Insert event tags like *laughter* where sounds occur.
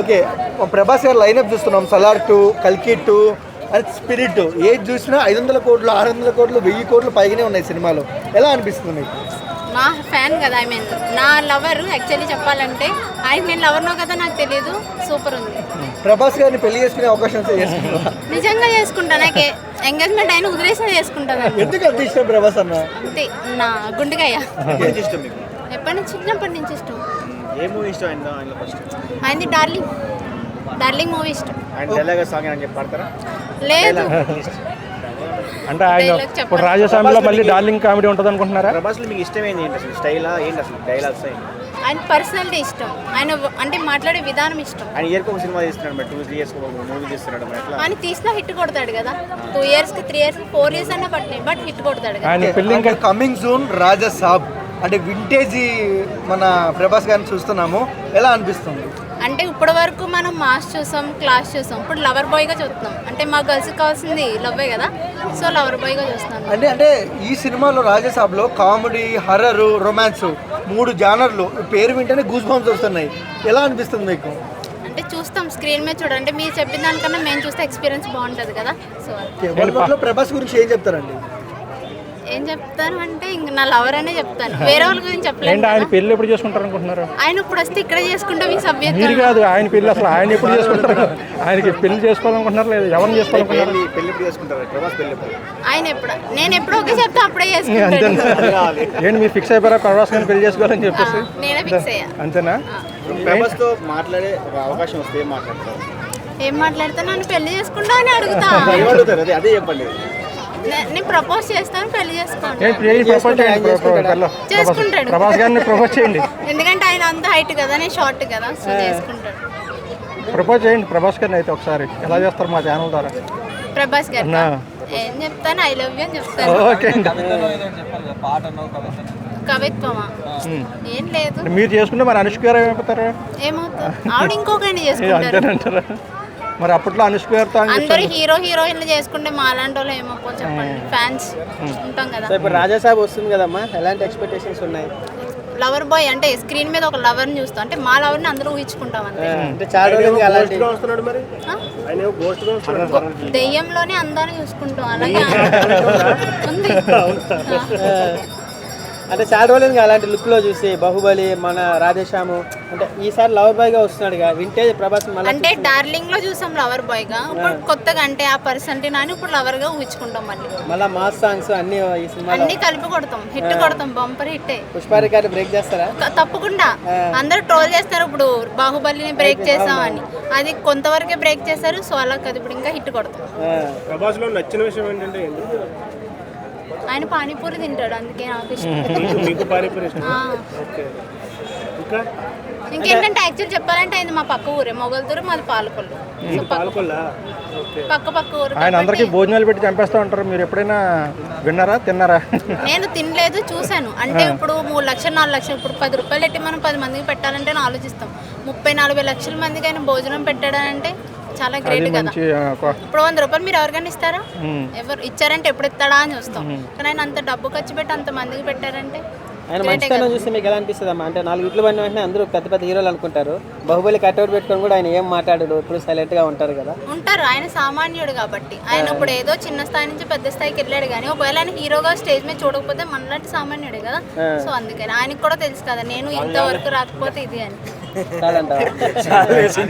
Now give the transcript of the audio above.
Okay Prabhas గారు lineup చూస్తున్నాం. Salaar two కల్కి టూ అండ్ స్పిరిట్ ఏది చూసినా ఐదు వందల కోట్లు ఆరు వందల కోట్లు వెయ్యి కోట్లు పైగానే ఉన్నాయి సినిమాలు. ఎలా అనిపిస్తుంది మీకు? మా ఫ్యాన్ కదా ఐ మీన్ నా లవర్ యాక్చువల్లీ చెప్పాలంటే ఆయన నేను లవర్నో కదా నాకు తెలియదు సూపర్ ఉంది. ప్రభాస్ గారిని పెళ్ళి చేసుకునే అవకాశం వస్తే? నిజంగా చేసుకుంటా నాకు ఎంగేజ్మెంట్ అయినా వదిలేసిన చేసుకుంటాను ఎందుకు అంత ఇష్టం ప్రభాస్ అన్న? అంతే నా గుండెకాయ ఎప్పటి నుంచి? చిన్నప్పటి నుంచి ఇష్టం. ఏ మూవీ ఇష్టం ఆయన ఆయనలో ఫస్ట్ ఆయనది డార్లింగ్. డార్లింగ్ మూవీ ఇష్టం. ఆయన డైలాగ్ సాంగ్ అని చెప్పి పాడతారా? లేదు. అంటే ఆయన Dialogue చెప్పండి. ఇప్పుడు రాజస్వామిలో మళ్ళీ డార్లింగ్ కామెడీ ఉంటుంది అనుకుంటున్నారా ప్రభాస్లో మీకు ఇష్టమైంది ఏంటి అసలు? స్టైలా ఏంటి అసలు? డైలాగ్స్ ఏంటి? ఆయన పర్సనాలిటీ ఇష్టం. ఆయన వ- అంటే మాట్లాడే విధానం ఇష్టం. ఆయన ఇయర్కి ఒక సినిమా తీస్తున్నాడు మరి టూ త్రీ ఇయర్స్ ఒక మూవీ తీస్తున్నాడు మరి ఎట్లా? ఆయన తీసినా హిట్ కొడతాడు కదా. టూ ఇయర్స్కి త్రీ ఇయర్స్ ఫోర్ ఇయర్స్ అయినా పట్టినాయి బట్ హిట్ కొడతాడు కదా. ఆయన ఇంకా కమింగ్ జూన్ రాజా సాబ్. అంటే వింటేజ్ మన ప్రభాస్ గారిని చూస్తున్నాము. ఎలా అనిపిస్తుంది? అంటే ఇప్పటి వరకు మనం మాస్ చూసాం క్లాస్ చూసాం. ఇప్పుడు లవర్ బాయ్గా చూస్తున్నాం. అంటే మా గర్ల్స్కి కావాల్సింది లవ్వే కదా. సో లవర్ బాయ్గా చూస్తున్నాను అంటే అంటే ఈ సినిమాలో రాజసాబ్లో కామెడీ హర్రర్ రొమాన్స్ మూడు జానర్లు పేరు వింటేనే గూస్ బంప్స్ వస్తున్నాయి. ఎలా అనిపిస్తుంది మీకు? అంటే చూస్తాం స్క్రీన్ మీద చూడండి. మీరు చెప్పిన దానికన్నా మేము చూస్తే ఎక్స్పీరియన్స్ బాగుంటుంది కదా. సో ప్రభాస్ గురించి ఏం చెప్తారండి? ఏం చెప్తాను అంటే ఇంక నా లవర్ అనే చెప్తాను. వేరే వాళ్ళ గురించి చెప్పలేదు ఏంటి ఆయన. పెళ్ళి ఎప్పుడు చేసుకుంటారు అనుకుంటున్నారు ఆయన ఇప్పుడు వస్తే ఇక్కడ చేసుకుంటే మీ మీరు కాదు ఆయన పెళ్ళి అసలు ఆయన ఎప్పుడు చేసుకుంటారు? ఆయనకి పెళ్ళి చేసుకోవాలనుకుంటున్నారు లేదు ఎవరిని చేసుకోవాలనుకుంటున్నారు? పెళ్ళి పెళ్ళి ఎప్పుడు చేసుకుంటారు? ప్రభాస్ పెళ్ళి ఎప్పుడు? ఆయన ఎప్పుడు నేను ఎప్పుడు ఒకే చెప్తే అప్పుడే చేసుకుంటాను అంతేనా? కావాలి. ఏంటి మీరు ఫిక్స్ అయిపోయారా? ప్రభాస్ గారిని పెళ్ళి చేసుకోవాలని చెప్పేసి? నేనే ఫిక్స్ అయ్యా. అంతేనా? ప్రభాస్తో మాట్లాడే ఒక అవకాశం వస్తే ఏం మాట్లాడతారు? ఏం మాట్లాడితే నన్ను పెళ్ళి చేసుకుంటా అని అడుగుతా. ఏమడుగుతారు అదే అదే చెప్పండి. నేను ప్రపోజ్ చేస్తాను పెళ్ళి చేసుకోండి. చేసుకుంటాడు. ప్రభాస్ గారిని ప్రపోజ్ చేయండి. ఎందుకంటే ఆయన అంత హైట్ కదా నేను షార్ట్ కదా సో చేసుకుంటాడు. ప్రపోజ్ చేయండి ప్రభాస్ గారిని అయితే ఒకసారి. ఎలా చేస్తారు మా ఛానల్ ద్వారా? ప్రభాస్ గారు. ఏం చెప్తాను ఐ లవ్ యూ అని చెప్తాను. ఓకే. అండి కవిత్వమా. ఏం లేదు. మీరు చేసుకుంటే మరి అనుష్క గారు ఏమైపోతారు? ఏమవుతుంది? ఆవిడ ఇంకొకరిని చేసుకుంటారు. అంతేనంటారా? మరి అప్పట్లో అనుష్క గారితో అందరూ హీరో హీరోయిన్లు చేసుకుంటే మా అలాంటి వాళ్ళు ఏమో చెప్పండి ఫ్యాన్స్ ఉంటాం కదా. సో ఇప్పుడు రాజాసాబ్ వస్తుంది కదమ్మా? ఎలాంటి ఎక్స్పెక్టేషన్స్ ఉన్నాయి? లవర్ బాయ్ అంటే స్క్రీన్ మీద ఒక లవర్ని చూస్తాం. అంటే మా లవర్ని అందరూ ఊహించుకుంటాం అంతే. అంటే చాలా అలాంటి వస్తున్నాడు మరి? ఆయన గోస్ట్గా వస్తున్నాడు. దెయ్యంలోనే అందాన్ని చూసుకుంటాం. అలాగే ఉంది అంటే చాలా రోజులుగా అలాంటి లుక్లో చూసి బాహుబలి మన రాధేశ్యాము అంటే ఈసారి లవర్ బాయ్గా వస్తున్నాడు వింటేజ్ ప్రభాస్ మళ్ళీ అంటే డార్లింగ్లో చూసాం లవర్ బాయ్గా ఇప్పుడు కొత్తగా అంటే ఆ పర్సంటే నాని ఇప్పుడు లవర్గా ఊహించుకుంటాం మళ్ళీ. మళ్ళీ మాస్ సాంగ్స్ అన్ని ఈ సినిమాలో. అన్ని కలిపి కొడతాం హిట్ కొడతాం బంపర్ హిట్టే. పుష్ప రికార్డు బ్రేక్ చేస్తారా? తప్పకుండా. అందరూ ట్రోల్ చేస్తారు ఇప్పుడు బాహుబలిని బ్రేక్ చేసామని. అది కొంతవరకే బ్రేక్ చేశారు సో అలా కాదు ఇప్పుడు ఇంకా హిట్ కొడతాం. ప్రభాస్లో నచ్చిన విషయం ఏంటంటే ఆయన పానీపూరి తింటాడు అందుకే నాకు *laughs* ఇష్టం. మీకు పానీపూరి ఇష్టం. ఓకే. ఇంకా? ఇంకేంటంటే యాక్చువల్ చెప్పాలంటే ఆయన మా పక్క ఊరే మొగల్తూరు మాది పాలకొల్లు. సో పక్క పాలకొల్లా? ఓకే. పక్క పక్క ఊరు. ఆయన అందరికీ భోజనాలు పెట్టి చంపేస్తా ఉంటారు. మీరు ఎప్పుడైనా విన్నారా తిన్నారా? నేను తినలేదు చూశాను. అంటే ఇప్పుడు మూడు లక్షలు నాలుగు లక్షలు ఇప్పుడు పది రూపాయలు పెట్టి మనం పది మందికి పెట్టాలంటే నేను ఆలోచిస్తాం. ముప్పై నలభై లక్షల మందికి ఆయన భోజనం పెట్టాడంటే చాలా గ్రేట్ కదా. మంచి ఆ, ఒక- ఇప్పుడు వంద రూపాయలు మీరు ఎవరికైనా ఇస్తారా? ఉమ్. ఎవరు ఇచ్చారంటే ఎప్పుడు ఇస్తాడా అని చూస్తాం. కానీ ఆయన అంత డబ్బు ఖర్చు పెట్టి అంత మందికి పెట్టారంటే ఆయన మంచితనం చూస్తే మీకు ఎలా అనిపిస్తుంది అమ్మా అంటే నాలుగు ఇట్లు పడిన వెంటనే అందరూ పెద్ద పెద్ద హీరోలు అనుకుంటారు. బాహుబలి కట్అవుట్ పెట్టుకొని కూడా ఆయన ఏం మాట్లాడడు ఇప్పుడు సైలెంట్గా ఉంటారు కదా. ఉంటారు ఆయన సామాన్యుడు కాబట్టి. ఆయన ఇప్పుడు ఏదో చిన్న స్థాయి నుంచి పెద్ద స్థాయికి వెళ్ళాడు కానీ ఒకవేళ ఆయన హీరోగా స్టేజ్ మీద చూడకపోతే మనలాంటి సామాన్యుడే కదా. సో అందుకని ఆయనకు కూడా తెలుసు కదా నేను ఇంతవరకు రాకపోతే ఇది అని.